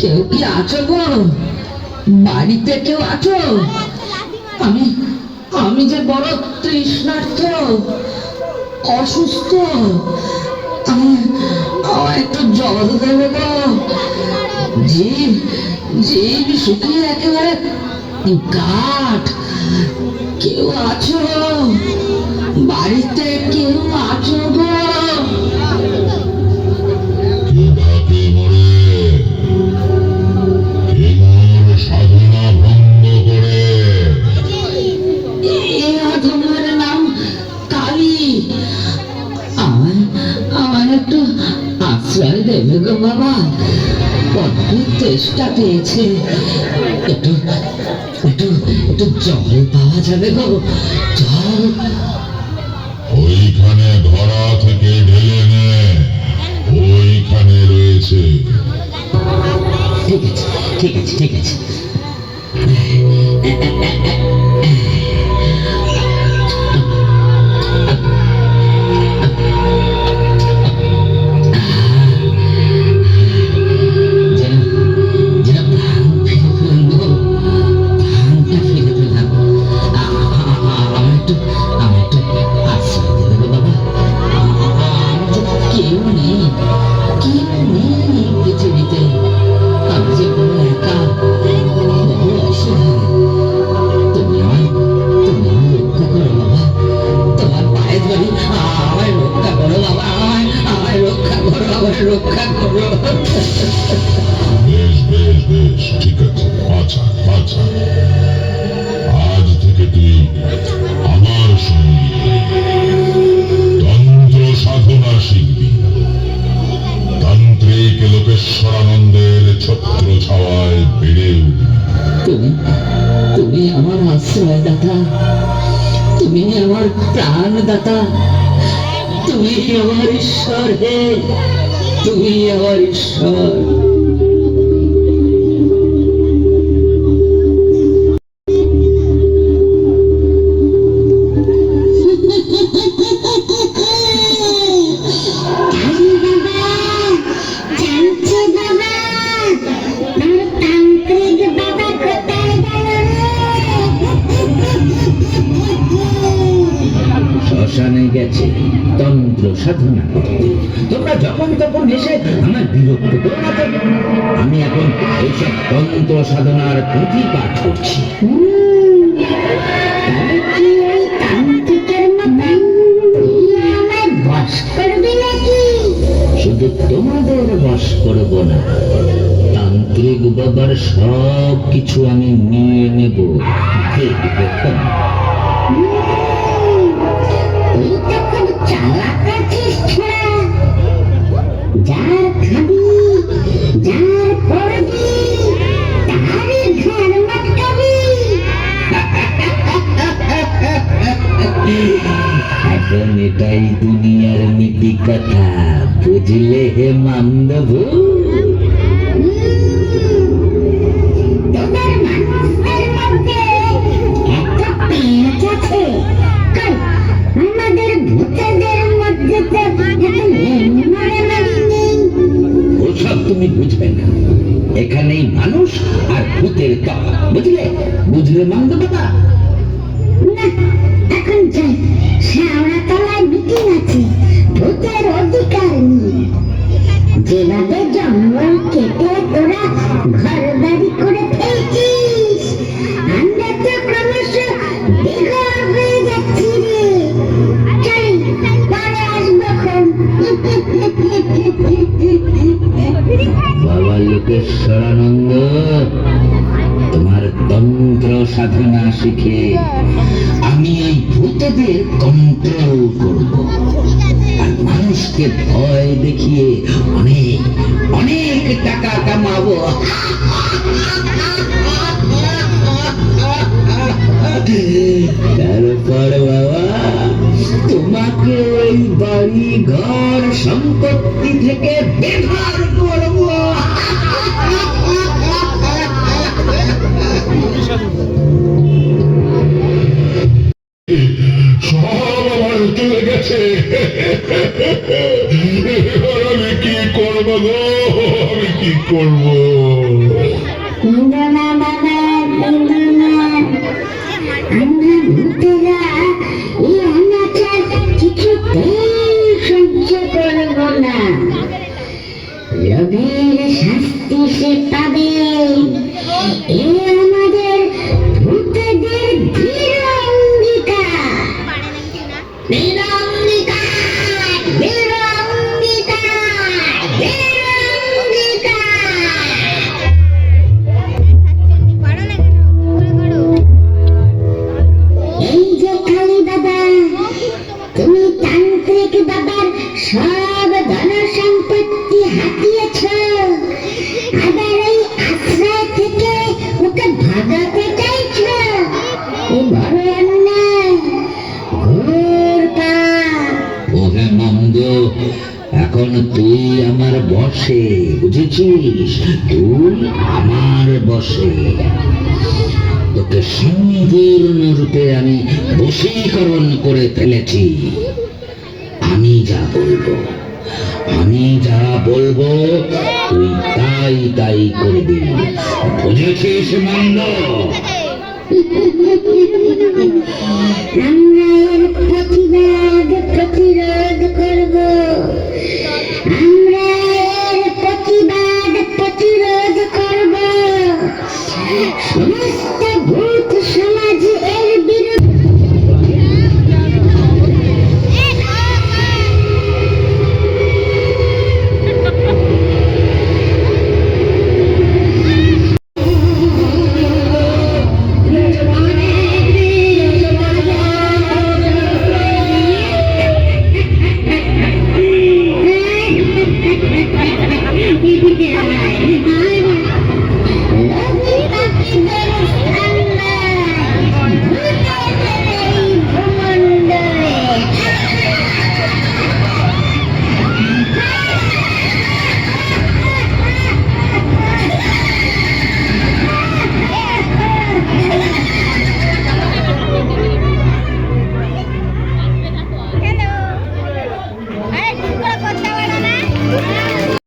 কেউ কি আছো গো? বাড়িতে কেউ আছো? আমি আমি যে বড় তৃষ্ণার্থ, অসুস্থ একটু জল দেবে গো। জীব জীব শুকিয়ে একেবারে কাঠ কেউ আছো? বাড়িতে আমার আমার একটু আশ্রয় দেবে গো বাবা। বড্ড চেষ্টা পেয়েছে। একটু একটু একটু জল পাওয়া যাবে গো। জল। ওইখানে ধরা থেকে ঢেলে নে। ওইখানে রয়েছে। ঠিক আছে ঠিক আছে ঠিক আছে। তুমি আমার আশ্রয় দাতা। তুমি আমার প্রাণ দাতা। তুমি আমার ঈশ্বর হে। তুমি আমার ঈশ্বর। শ্মশানে গেছে তন্ত্র সাধনা তোমরা যখন তখন এসে আমার বিরক্ত করো না। আমি এখন এইসব তন্ত্র সাধনার পুঁথি পাঠ করছি। শুধু তোমাদের বশ করব না, তান্ত্রিক বাবার সব কিছু আমি নিয়ে নেব। দেখবে যার এখন এটাই দুনিয়ার নীতি কথা বুঝলে হে মান্দভূ তুমি বুঝবে না। এখানেই মানুষ আর ভূতের তফাৎ বুঝলে? বুঝলে মন্দ বাবা না, এখন যাই। শ্যাওড়া তলায় মিটিং আছে। ভূতের বাবা তোমার তন্ত্র সাধনা শিখে আমি এই ভূতদের কন্ট্রোল করব। আর মানুষকে ভয় দেখিয়ে অনেক অনেক টাকা কামাবো। তারপর বাবা, তোমাকে ওই বাড়ি ঘর সম্পত্তি থেকে বেঘর করব। সব আমার চলে গেছে। আমি কি করব গো? আমি কি কি করব? তুমি তান্ত্রিক বাবার সব ধন সম্পত্তি হাতিয়েছ। আবার এই আশ্রয় থেকে ওকে ভাগাতে চাইছ? এই বড় এখন তুই আমার বসে, বুঝেছিস? তুই আমার বসে। তোকে সম্পূর্ণ রূপে আমি বশীকরণ করে ফেলেছি। আমি যা বলব, আমি যা বলব, তুই তাই তাই করবি। বুঝেছিস আমরা প্রতিবাদ, প্রতিরোধ করব। আমরা প্রতিবাদ, প্রতিরোধ করব। সমস্ত